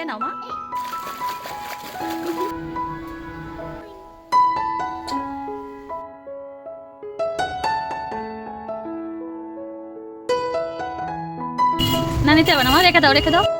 খেয়ে নাও মা না নিতে হবে না মা রেখে দাও রেখে দাও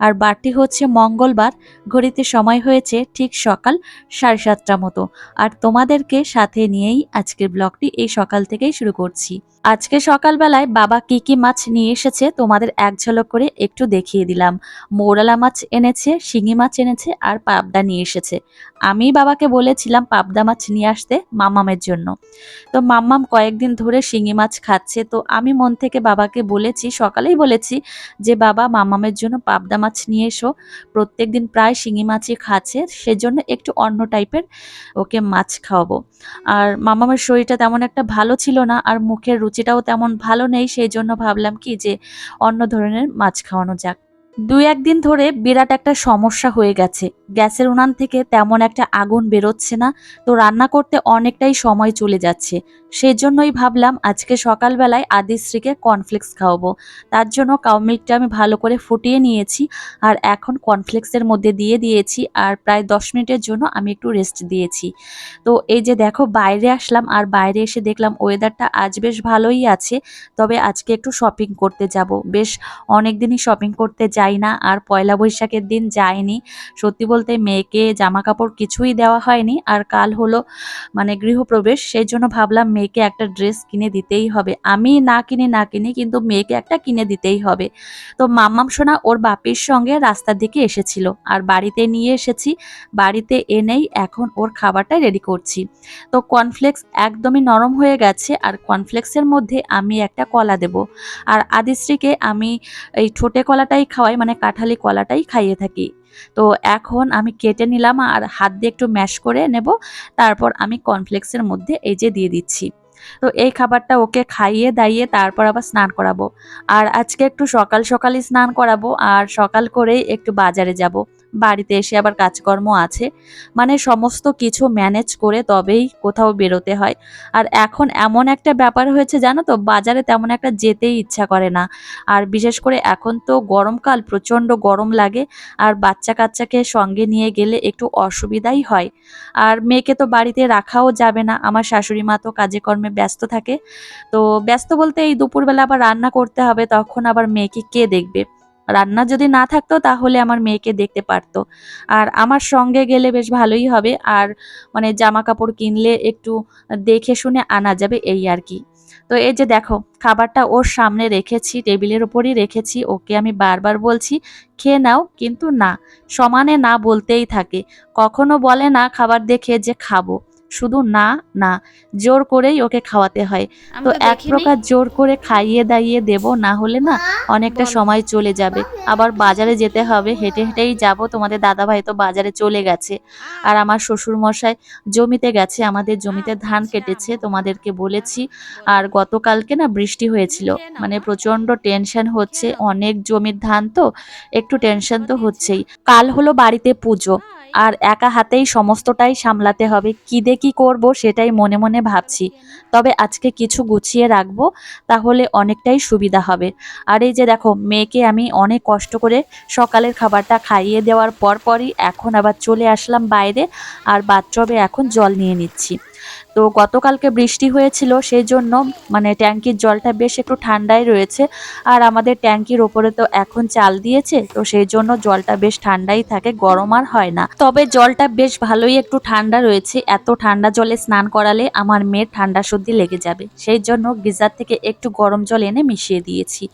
আর বারটি হচ্ছে মঙ্গলবার, ঘড়িতে সময় হয়েছে ঠিক সকাল সাড়ে সাতটা মতো। আর তোমাদেরকে সাথে নিয়েই আজকের ব্লগটি এই সকাল থেকেই শুরু করছি। আজকে সকালবেলায় বাবা কি কি মাছ নিয়ে এসেছে তোমাদের এক ঝলক করে একটু দেখিয়ে দিলাম। মৌরালা মাছ এনেছে, শিঙি মাছ এনেছে আর পাবদা নিয়ে এসেছে। আমি বাবাকে বলেছিলাম পাবদা মাছ নিয়ে আসতে মামামের জন্য। তো মাম্মাম কয়েকদিন ধরে শিঙি মাছ খাচ্ছে। তো আমি মন থেকে বাবাকে বলেছি, সকালেই বলেছি যে বাবা মামামের জন্য পাবদা মাছ নিয়ে এসো। প্রত্যেক দিন প্রায় শিঙি মাছই খাচ্ছে, সেজন্য একটু অন্য টাইপের ওকে মাছ খাওয়াবো। আর মামামের শরীরটা তেমন একটা ভালো ছিল না, আর মুখের রুচিটাও তেমন ভালো নেই সেই জন্য ভাবলাম কি যে অন্য ধরনের মাছ খাওয়ানো যাক। দুই একদিন ধরে বিরাট একটা সমস্যা হয়ে গেছে। গ্যাসের উনান থেকে তেমন একটা আগুন বেরোচ্ছে না, তো রান্না করতে অনেকটাই সময় চলে যাচ্ছে। সেই জন্যই ভাবলাম আজকে সকালবেলায় আদিশ্রীকে কর্নফ্লেক্স খাওয়াবো। তার জন্য কাউ মিল্কটা আমি ভালো করে ফুটিয়ে নিয়েছি আর এখন কর্নফ্লেক্সের মধ্যে দিয়ে দিয়েছি আর প্রায় দশ মিনিটের জন্য আমি একটু রেস্ট দিয়েছি। তো এই যে দেখো, বাইরে আসলাম আর বাইরে এসে দেখলাম ওয়েদারটা আজ বেশ ভালোই আছে, তবে আজকে একটু শপিং করতে যাব। বেশ অনেক দিনই শপিং করতে যাই না। আর পয়লা বৈশাখের দিন যাইনি সত্যি বলতে মেয়েকে জামা কাপড় কিছুই দেওয়া হয়নি। আর কাল হলো মানে গৃহপ্রবেশ। সেই জন্য ভাবলাম মেয়েকে একটা ড্রেস কিনে দিতেই হবে। আমি না কিনে, না কিনি, কিন্তু মেয়েকে একটা কিনে দিতেই হবে। তো মাম্মাম সোনা ওর বাপির সঙ্গে রাস্তার দিকে এসেছিল। আর বাড়িতে নিয়ে এসেছি। বাড়িতে এনেই এখন ওর খাবারটা রেডি করছি। তো কর্নফ্লেক্স একদমই নরম হয়ে গেছে। আর কর্নফ্লেক্সের মধ্যে আমি একটা কলা দেব। আর আদিশ্রীকে আমি এই ঠোঁটে কলাটাই খাওয়াই। মানে কাঁঠালি কলাটাই খাইয়ে থাকি। তো এখন আমি কেটে নিলাম আর হাত দিয়ে একটু ম্যাশ করে নেব, তারপর আমি কর্নফ্লেক্সের মধ্যে এই যে দিয়ে দিচ্ছি। তো এই খাবারটা ওকে খাইয়ে দাইয়ে তারপর আবার স্নান করাবো। আর আজকে একটু সকাল সকালই স্নান করাবো আর সকাল করেই একটু বাজারে যাব। বাড়িতে এসে আবার কাজকর্ম আছে। মানে সমস্ত কিছু ম্যানেজ করে তবেই কোথাও বেরোতে হয়। আর এখন এমন একটা ব্যাপার হয়েছে, জানো তো? বাজারে তেমন একটা যেতেই ইচ্ছা করে না। আর বিশেষ করে এখন তো গরমকাল, প্রচণ্ড গরম লাগে। আর বাচ্চা কাচ্চাকে সঙ্গে নিয়ে গেলে একটু অসুবিধাই হয়। আর মেয়েকে তো বাড়িতে রাখাও যাবে না। আমার শাশুড়ি মা তো কাজে কর্মে ব্যস্ত থাকে। তো ব্যস্ত বলতে এই দুপুরবেলা আবার রান্না করতে হবে, তখন আবার মেয়েকে কে দেখবে? রান্না যদি না থাকতো তাহলে আমার মেয়েকে দেখতে পারতো। আর আমার সঙ্গে গেলে বেশ ভালোই হবে। আর মানে জামা কাপড় কিনলে একটু দেখে শুনে আনা যাবে এই আর কি। তো এই যে দেখো, খাবারটা ওর সামনে রেখেছি, টেবিলের ওপরই রেখেছি। ওকে আমি বারবার বলছি, খেয়ে নাও, কিন্তু না। সমানে না বলতেই থাকে। কখনো বলে না, খাবার দেখে যে খাব। শুধু না না জোর করেই ওকে খাওয়াতে হয়। তো এক প্রকার জোর করে খাইয়ে দাইয়ে দেব না হলে না অনেকটা সময় চলে যাবে। আবার বাজারে যেতে হবে হেঁটে হেঁটেই যাব। তোমাদের দাদাভাই তো বাজারে চলে গেছে। আর আমার শ্বশুর মশাই জমিতে গেছে আমাদের জমিতে ধান আচ্ছা। কেটেছে তোমাদেরকে বলেছি। আর গতকালকে না বৃষ্টি হয়েছিল মানে প্রচণ্ড টেনশন হচ্ছে অনেক জমির ধান তো একটু টেনশন তো হচ্ছেই। কাল হলো বাড়িতে পুজো। আর একা হাতেই সমস্তটাই সামলাতে হবে। কি দিয়ে কি করব সেটাই মনে মনে ভাবছি। তবে আজকে কিছু গুছিয়ে রাখব, তাহলে অনেকটাই সুবিধা হবে। আর এই যে দেখো, মেয়েকে আমি অনেক কষ্ট করে সকালের খাবারটা খাইয়ে দেওয়ার পরপরই এখন আবার চলে আসলাম বাইরে, আর বাথটবে এখন জল নিয়ে নিচ্ছি। তো গতকালকে বৃষ্টি হয়েছিল সেই জন্য মানে ট্যাঙ্কির জলটা বেশ একটু ঠান্ডাই রয়েছে। আর আমাদের ট্যাঙ্কির ওপরে তো এখন চাল দিয়েছে, তো সেই জন্য জলটা বেশ ঠান্ডাই থাকে, গরম আর হয় না। তবে জলটা বেশ ভালোই একটু ঠান্ডা রয়েছে, এত ঠান্ডা জলে স্নান করালে আমার মেয়ের ঠান্ডা সর্দি লেগে যাবে। সেই জন্য গিজার থেকে একটু গরম জল এনে মিশিয়ে দিয়েছি।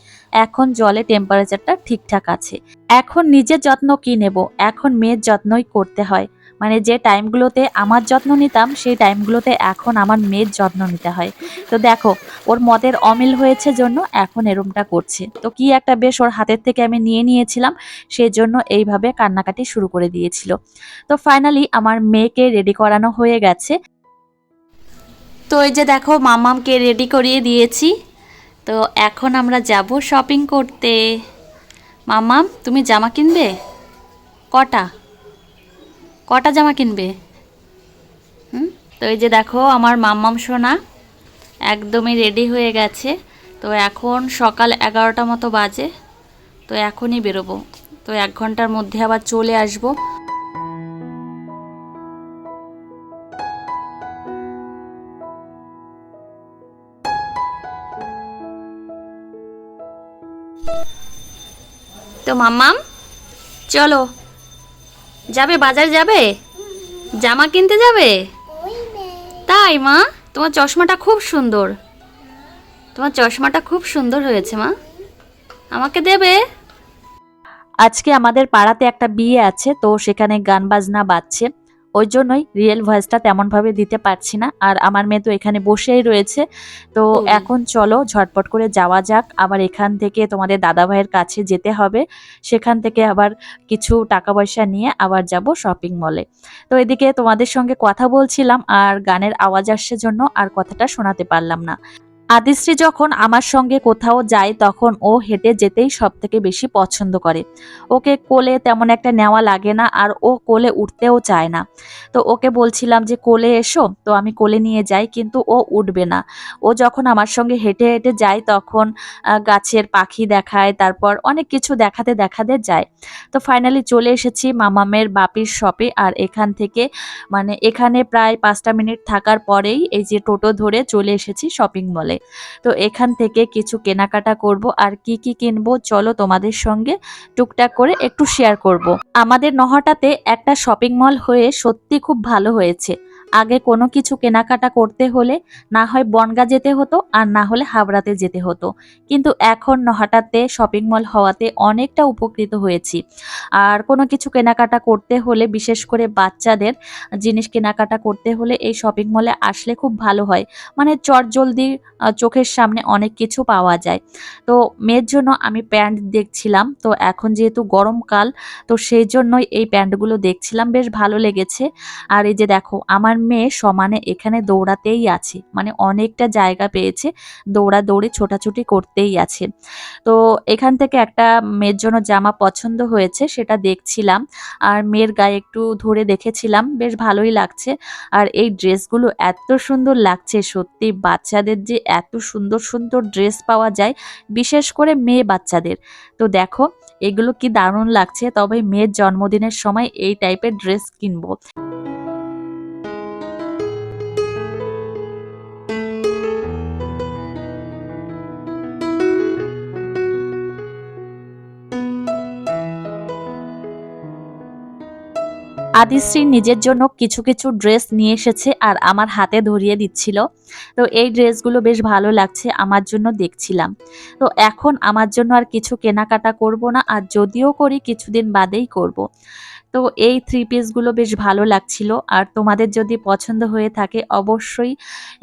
এখন জলে টেম্পারেচারটা ঠিকঠাক আছে। এখন নিজের যত্ন কি নেব? এখন মেয়ের যত্নই করতে হয়। মানে যে টাইমগুলোতে আমার যত্ন নিতাম, সেই টাইমগুলোতে এখন আমার মেয়ের যত্ন নিতে হয়। তো দেখো, ওর মদের অমিল হয়েছে জন্য এখন এরমটা করছে। তো কি একটা বেশ ওর হাতের থেকে আমি নিয়ে নিয়েছিলাম, সেই জন্য এইভাবে কান্নাকাটি শুরু করে দিয়েছিল। তো ফাইনালি আমার মেয়েকে রেডি করানো হয়ে গেছে। তো এই যে দেখো, মামামকে রেডি করিয়ে দিয়েছি। তো এখন আমরা যাব শপিং করতে। মামাম, তুমি জামা কিনবে? কটা? কটা জামা কিনবে? হুম? তো এই যে দেখো, আমার মাম্মাম সোনা একদমই রেডি হয়ে গেছে। তো এখন সকাল এগারোটা মতো বাজে। তো এখনই বেরোবো। তো এক ঘণ্টার মধ্যে আবার চলে আসব। তো মাম্মাম, চলো। যাবে, বাজার যাবে? জামা কিনতে যাবে? তাই মা? তোমার চশমাটা খুব সুন্দর। তোমার চশমাটা খুব সুন্দর হয়েছে মা। আমাকে দেবে? আজকে আমাদের পাড়াতে একটা বিয়ে আছে, তো সেখানে গান বাজনা বাজছে। ওই জন্যই রিয়েল ভয়েসটা তেমনভাবে দিতে পারছি না। আর আমার মেয়ে তো এখানে বসেই রয়েছে। তো এখন চলো ঝটপট করে যাওয়া যাক। আবার এখান থেকে তোমাদের দাদা ভাইয়ের কাছে যেতে হবে। সেখান থেকে আবার কিছু টাকা পয়সা নিয়ে আবার যাব শপিং মলে তো এদিকে তোমাদের সঙ্গে কথা বলছিলাম আর গানের আওয়াজ আসছে জন্য আর কথাটা শোনাতে পারলাম না। আদিশ্রী যখন আমার সঙ্গে কোথাও যায়, তখন ও হেঁটে যেতেই সব থেকে বেশি পছন্দ করে। ওকে কোলে তেমন একটা নেওয়া লাগে না আর ও কোলে উঠতেও চায় না। তো ওকে বলছিলাম যে, কোলে এসো, তো আমি কোলে নিয়ে যাই। কিন্তু ও উঠবে না। ও যখন আমার সঙ্গে হেঁটে হেঁটে যায়, তখন গাছের পাখি দেখায়, তারপর অনেক কিছু দেখাতে দেখাতে যায়। তো ফাইনালি চলে এসেছি মামামের বাপির শপে আর এখান থেকে মানে এখানে প্রায় পাঁচটা মিনিট থাকার পরেই এই যে টোটো ধরে চলে এসেছি শপিং মলে তো এখান থেকে কিছু কেনাকাটা করব আর কি কি কিনবো চলো তোমাদের সঙ্গে টুকটাক করে একটু শেয়ার করব। আমাদের নহটাতে একটা শপিং মল হয়ে সত্যি খুব ভালো হয়েছে আগে কোনো কিছু কেনাকাটা করতে হলে না হয় বনগা যেতে হতো আর না হলে হাবড়াতে যেতে হতো। কিন্তু এখন নহাটাতে শপিং মল হওয়াতে অনেকটা উপকৃত হয়েছি। আর কোনো কিছু কেনাকাটা করতে হলে, বিশেষ করে বাচ্চাদের জিনিস কেনাকাটা করতে হলে এই শপিং মলে আসলে খুব ভালো হয়। মানে চট জলদি চোখের সামনে অনেক কিছু পাওয়া যায়। তো মেয়ের জন্য আমি প্যান্ট দেখছিলাম। তো এখন যেহেতু গরমকাল তো সেই জন্যই এই প্যান্টগুলো দেখছিলাম। বেশ ভালো লেগেছে। আর এই যে দেখো, আমার মেয়ে সমানে এখানে দৌড়াতেই আছে। মানে অনেকটা জায়গা পেয়েছে দৌড়াদৌড়ি, ছোটাছুটি করতেই আছে। তো এখান থেকে একটা মেয়ের জন্য জামা পছন্দ হয়েছে, সেটা দেখছিলাম। আর মেয়ের গায়ে একটু ধরে দেখেছিলাম, বেশ ভালোই লাগছে। আর এই ড্রেসগুলো এত সুন্দর লাগছে, সত্যি বাচ্চাদের যে এত সুন্দর সুন্দর ড্রেস পাওয়া যায়, বিশেষ করে মেয়ে বাচ্চাদের। তো দেখো, এগুলো কি দারুণ লাগছে, তবে মেয়ের জন্মদিনের সময় এই টাইপের ড্রেস কিনবো। আদিশ্রী নিজের জন্য কিছু কিছু ড্রেস নিয়ে এসেছে আর আমার হাতে ধরিয়ে দিচ্ছিল তো এই ড্রেসগুলো বেশ ভালো লাগছে আমার জন্য দেখছিলাম তো এখন আমার জন্য আর কিছু কেনাকাটা করব না আর যদিও করি, কিছুদিন বাদেই করব। তো এই থ্রি পিসগুলো বেশ ভালো লাগছিল। আর তোমাদের যদি পছন্দ হয়ে থাকে, অবশ্যই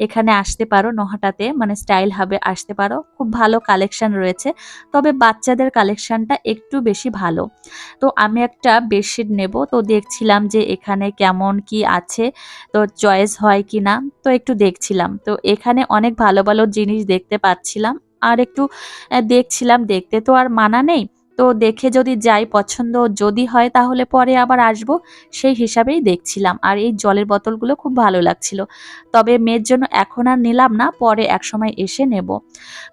এখানে আসতে পারো নহাটাতে মানে স্টাইল হাবে আসতে পারো। খুব ভালো কালেকশন রয়েছে, তবে বাচ্চাদের কালেকশনটা একটু বেশি ভালো। তো আমি একটা বেডশিট নেব, তো দেখছিলাম যে এখানে কেমন কি আছে, তো চয়েস হয় কি না, তো একটু দেখছিলাম। তো এখানে অনেক ভালো ভালো জিনিস দেখতে পাচ্ছিলাম, আর একটু দেখছিলাম দেখতে তো আর মানা নেই। তো দেখে যদি যাই, পছন্দ যদি হয় তাহলে পরে আবার আসব। সেই হিসাবেই দেখছিলাম আর এই জলের বোতলগুলো খুব ভালো লাগছিল। তবে মেয়ের জন্য এখন আর নিলাম না, পরে এক সময় এসে নেব।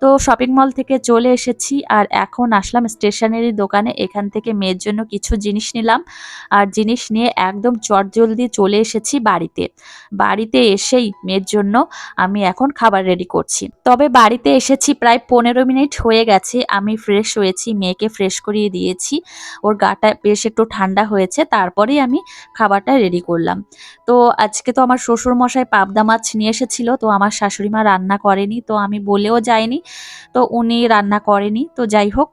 তো শপিং মল থেকে চলে এসেছি আর এখন আসলাম স্টেশনারি দোকানে। এখান থেকে মেয়ের জন্য কিছু জিনিস নিলাম আর জিনিস নিয়ে একদম চটজলদি চলে এসেছি বাড়িতে। বাড়িতে এসেই মেয়ের জন্য আমি এখন খাবার রেডি করছি। তবে বাড়িতে এসেছি প্রায় পনেরো মিনিট হয়ে গেছে, আমি ফ্রেশ হয়েছি, মেয়েকে ফ্রেশ করিয়ে দিয়েছি। ওর গাটা বেশ একটু ঠান্ডা হয়েছে, তারপরেই আমি খাবারটা রেডি করলাম। তো আজকে তো আমার শ্বশুর মশাই পাবদা মাছ নিয়ে এসেছিল, তো আমার শাশুড়ি মা রান্না করেনি, তো আমি বলেও যাইনি। তো উনি রান্না করেনি, তো যাই হোক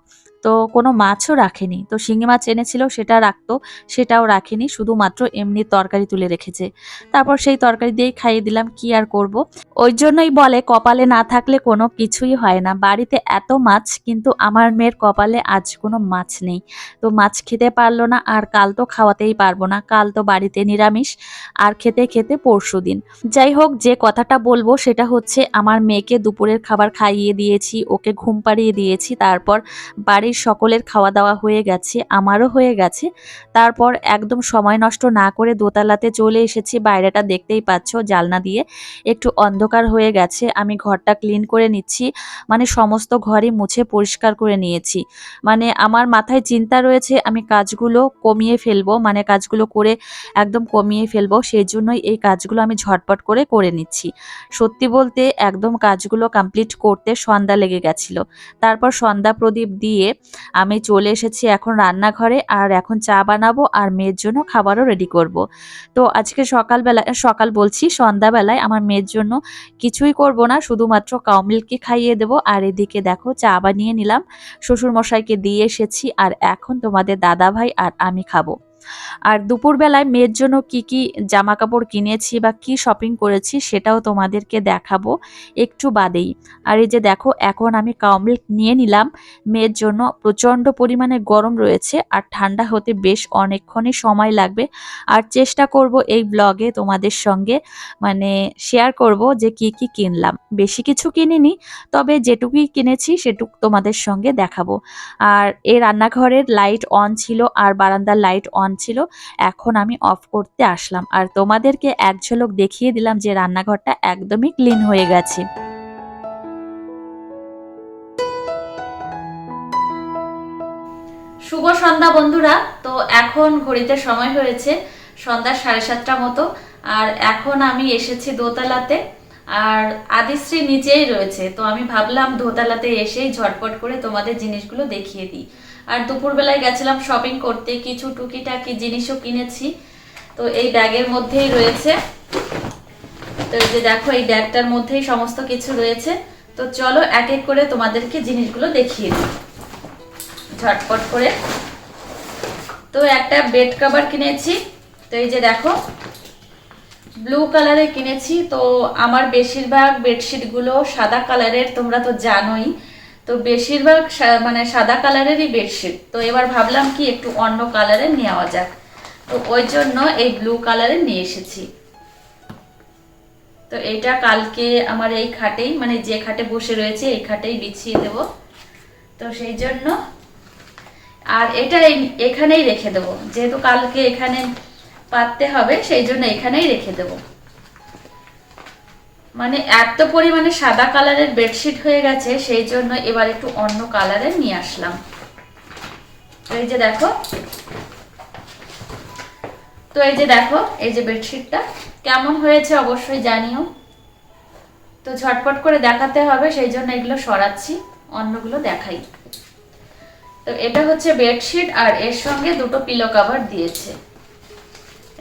তো কোনো মাছও রাখেনি। তো শিঙি মাছ এনেছিল, সেটা রাখতো, সেটাও রাখেনি, শুধুমাত্র এমনি তরকারি তুলে রেখেছে। তারপর সেই তরকারি দিয়েই খাইয়ে দিলাম, কি আর করব? ওই জন্যই বলে, কপালে না থাকলে কোনো কিছুই হয় না। বাড়িতে এত মাছ, কিন্তু আমার মেয়ের কপালে আজ কোনো মাছ নেই। তো মাছ খেতে পারল না, আর কাল তো খাওয়াতেই পারব না। কাল তো বাড়িতে নিরামিষ, আর খেতে খেতে পরশু দিন। যাই হোক, যে কথাটা বলব, সেটা হচ্ছে, আমার মেয়েকে দুপুরের খাবার খাইয়ে দিয়েছি, ওকে ঘুম পাড়িয়ে দিয়েছি, তারপর বাড়ির সকলের খাওয়া দাওয়া হয়ে গেছে, আমারও হয়ে গেছে। তারপর একদম সময় নষ্ট না করে দোতলাতে চলে এসেছি, বাইরেটা দেখতেই পাচ্ছ, জালনা দিয়ে একটু অন্ধকার হয়ে গেছে, আমি ঘরটা ক্লিন করে নিচ্ছি মানে সমস্ত ঘরই মুছে পরিষ্কার করে নিয়েছি। মানে আমার মাথায় চিন্তা রয়েছে, আমি কাজগুলো কমিয়ে ফেলব মানে কাজগুলো করে একদম কমিয়ে ফেলব সেই জন্যই এই কাজগুলো আমি ঝটপট করে করে নিচ্ছি। সত্যি বলতে একদম কাজগুলো কমপ্লিট করতে সন্ধ্যা লেগে গেছিল। তারপর সন্ধ্যা প্রদীপ দিয়ে আমি চলে এসেছি এখন রান্নাঘরে, আর এখন চা বানাবো আর মেয়ের জন্য খাবারও রেডি করব। তো আজকে সকালবেলা, সকাল বলছি, সন্ধ্যাবেলায় আমার মেয়ের জন্য কিছুই করব না, শুধুমাত্র কাউ মিল্ককে খাইয়ে দেব আর এদিকে দেখো, চা বানিয়ে নিলাম, শ্বশুরমশাইকে দিয়ে এসেছি, আর এখন তোমাদের দাদা ভাই আর আমি খাব আর দুপুরবেলায় মেয়ের জন্য কি কি জামা কাপড় কিনেছি বা কি শপিং করেছি সেটাও তোমাদেরকে দেখাবো একটু বাদেই। আর এই যে দেখো, এখন আমি কাউ মিল্ক নিয়ে নিলাম। মেয়ের জন্য প্রচণ্ড পরিমাণে গরম রয়েছে আর ঠান্ডা হতে বেশ অনেকক্ষণই সময় লাগবে। আর চেষ্টা করব এই ব্লগে তোমাদের সঙ্গে মানে শেয়ার করব যে কি কি কিনলাম। বেশি কিছু কিনিনি, তবে যেটুকুই কিনেছি সেটুক তোমাদের সঙ্গে দেখাবো। আর এই রান্নাঘরের লাইট অন ছিল আর বারান্দার লাইট অন ছিল, এখন আমি অফ করতে আসলাম। আর তোমাদেরকে এক ঝলক দেখিয়ে দিলাম যে রান্নাঘরটা একদমই ক্লিন হয়ে গেছে। শুভ সন্ধ্যা বন্ধুরা। তো এখন ঘড়িতে সময় হয়েছে সন্ধ্যা সাড়ে সাতটা মতো। আর এখন আমি এসেছি দোতলাতে। আর আদিশ্রী নিচেই রয়েছে। তো আমি ভাবলাম দোতলাতে এসেই ঝটপট করে তোমাদের জিনিসগুলো দেখিয়ে দিই। আর দুপুরবেলায় গেছিলাম শপিং করতে, কিছু টুকিটাকি জিনিসও কিনেছি। তো এই ব্যাগের মধ্যেই রয়েছে। তো যে দেখো, এই ব্যাগটার মধ্যেই সমস্ত কিছু রয়েছে। তো চলো এক এক করে তোমাদেরকে জিনিসগুলো দেখিয়ে দিই। ঝটপট করে। তো একটা বেড কভার কিনেছি। তো এই যে দেখো ব্লু কালারে কিনেছি। তো আমার বেশিরভাগ বেডশিটগুলো সাদা কালারের তোমরা তো জানোই। তো বেশিরভাগ মানে সাদা কালারেরই বেডশিট তো এবার ভাবলাম কি একটু অন্য কালারের নেওয়া যাক। তো ওই জন্য এই ব্লু কালারের নিয়ে এসেছি। তো এটা কালকে আমার এই খাটেই মানে যে খাটে বসে রয়েছে, এই খাটেই বিছিয়ে দেব। তো সেই জন্য আর এটা এখানেই রেখে দেবো। যেহেতু কালকে এখানে পাততে হবে, সেই জন্য এখানেই রেখে দেব। মানে এত পরিমাণে সাদা কালারের বেডশিট হয়ে গেছে, সেই জন্য এবার একটু অন্য কালারের নিয়ে আসলাম। এই যে দেখো। তো এই যে দেখো, এই যে বেডশিটটা কেমন হয়েছে অবশ্যই জানিও। তো ঝটপট করে দেখাতে হবে, সেই জন্য এগুলো সরাচ্ছি, অন্যগুলো দেখাই। তো এটা হচ্ছে বেডশিট আর এর সঙ্গে দুটো পিলো কভার দিয়েছে।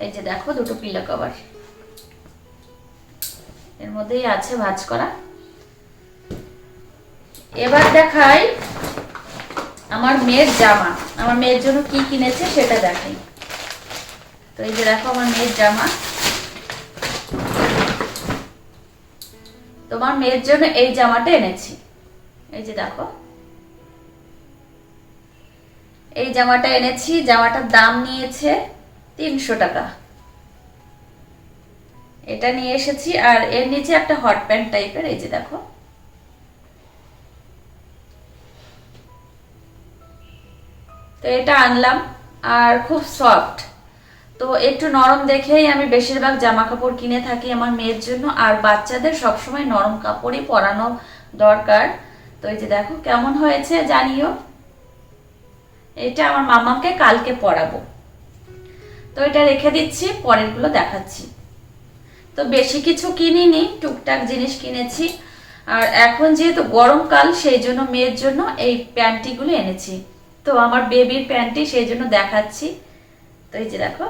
এই যে দেখো, দুটো পিলো কভার এর মধ্যেই আছে ভাঁজ করা। এবার দেখাই আমার মেয়ের জামা। আমার মেয়ের জন্য কি কিনেছে সেটা দেখাই। তো এই যে দেখো আমার মেয়ের জামা। তোমার মেয়ের জন্য এই জামাটা এনেছি। এই যে দেখো। এই জামাটা এনেছি, জামাটার দাম নিয়েছে তিনশো টাকা। এটা নিয়ে এসেছি, আর এর নিচে একটা হট প্যান্ট টাইপের এই যে দেখো। তো এটা আনলাম, আর খুব সফট তো একটু নরম দেখেই আমি বেশিরভাগ জামা কাপড় কিনে থাকি আমার মেয়ের জন্য, আর বাচ্চাদের সবসময় নরম কাপড়ই পরানো দরকার। তো এই যে দেখো, কেমন হয়েছে জানিও? এটা আমার মামাকে কালকে পরাবো। তো এটা রেখে দিচ্ছি, পরেরগুলো দেখাচ্ছি। তো বেশি কিছু কিনিনি, টুকটাক জিনিস কিনেছি। আর এখন যেহেতু গরমকাল সেই জন্য মেয়ের জন্য এই প্যান্টিগুলো এনেছি। তো আমার বেবির প্যান্টি সেই জন্য দেখাচ্ছি। তো এই যে দেখো।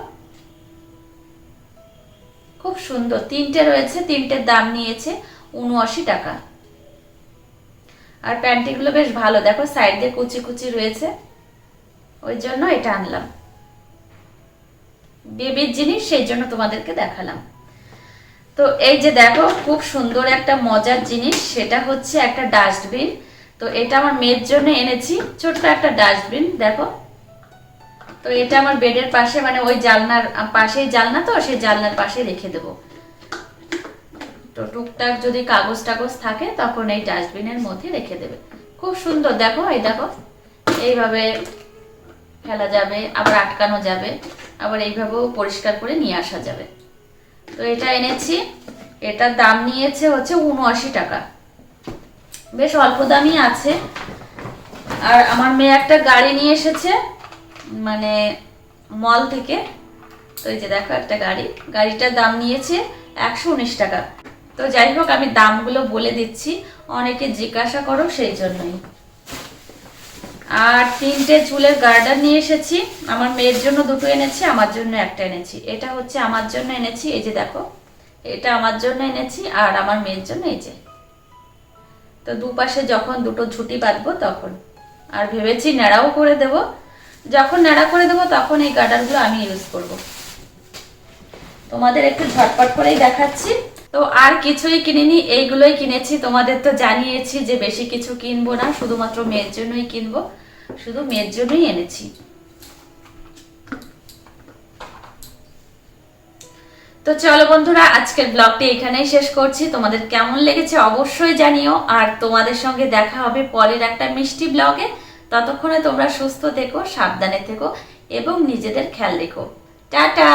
খুব সুন্দর। তিনটে রয়েছে তিনটের দাম নিয়েছে উনআশি টাকা। আর প্যান্টিগুলো বেশ ভালো। দেখো, সাইড দিয়ে কুচি কুচি রয়েছে। ওই জন্য এটা আনলাম। বেবির জিনিস সেই জন্য তোমাদেরকে দেখালাম। তো এই যে দেখো, খুব সুন্দর একটা মজার জিনিস, সেটা হচ্ছে একটা ডাস্টবিন। তো এটা আমার মেয়ের জন্য এনেছি, ছোট্ট একটা ডাস্টবিন, দেখো। তো এটা আমার বেডের পাশে মানে ওই জালনার পাশেই জালনা তো, সেই জালনার পাশে রেখে দেবো। তো টুকটাক যদি কাগজ টাগজ থাকে, তখন এই ডাস্টবিনের মধ্যে রেখে দেবে। খুব সুন্দর, দেখো, এই দেখো। এইভাবে ফেলা যাবে, আবার আটকানো যাবে, আবার এইভাবেও পরিষ্কার করে নিয়ে আসা যাবে। তো এটা এনেছি। এটার দাম নিয়েছে হচ্ছে উনআশি টাকা। বেশ অল্প দামই আছে। আর আমার মেয়ে একটা গাড়ি নিয়ে এসেছে মানে মল থেকে। তো এই যে দেখো একটা গাড়ি। গাড়িটার দাম নিয়েছে একশো উনিশ টাকা। তো যাই হোক, আমি দামগুলো বলে দিচ্ছি। অনেকে জিজ্ঞাসা করো সেই জন্যই। আর তিনটে চুলের গার্ডার নিয়ে এসেছি। আমার মেয়ের জন্য দুটো এনেছি, আমার জন্য একটা এনেছি। এটা হচ্ছে আমার জন্য এনেছি, এই যে দেখো। এটা আমার জন্য এনেছি আর আমার মেয়ের জন্য এই যে। তো দুপাশে যখন দুটো ঝুটি বাঁধবো তখন। আর ভেবেছি ন্যাড়াও করে দেব। যখন ন্যাড়া করে দেবো তখন এই গার্ডারগুলো আমি ইউজ করব। তোমাদের একটু ঝটপট করেই দেখাচ্ছি। তো আর কিছুই কিনিনি, এইগুলোই কিনেছি। তোমাদের তো জানিয়েছি যে বেশি কিছু কিনবো না, শুধুমাত্র মেয়ের জন্যই কিনবো। শুধু মেয়ের জন্যই এনেছি। তো চলো বন্ধুরা, আজকের ব্লগটি এখানেই শেষ করছি। তোমাদের কেমন লেগেছে অবশ্যই জানিও। আর তোমাদের সঙ্গে দেখা হবে পরের একটা মিষ্টি ব্লগে ততক্ষণে তোমরা সুস্থ থেকো, সাবধানে থেকো এবং নিজেদের খেয়াল রেখো। টাটা!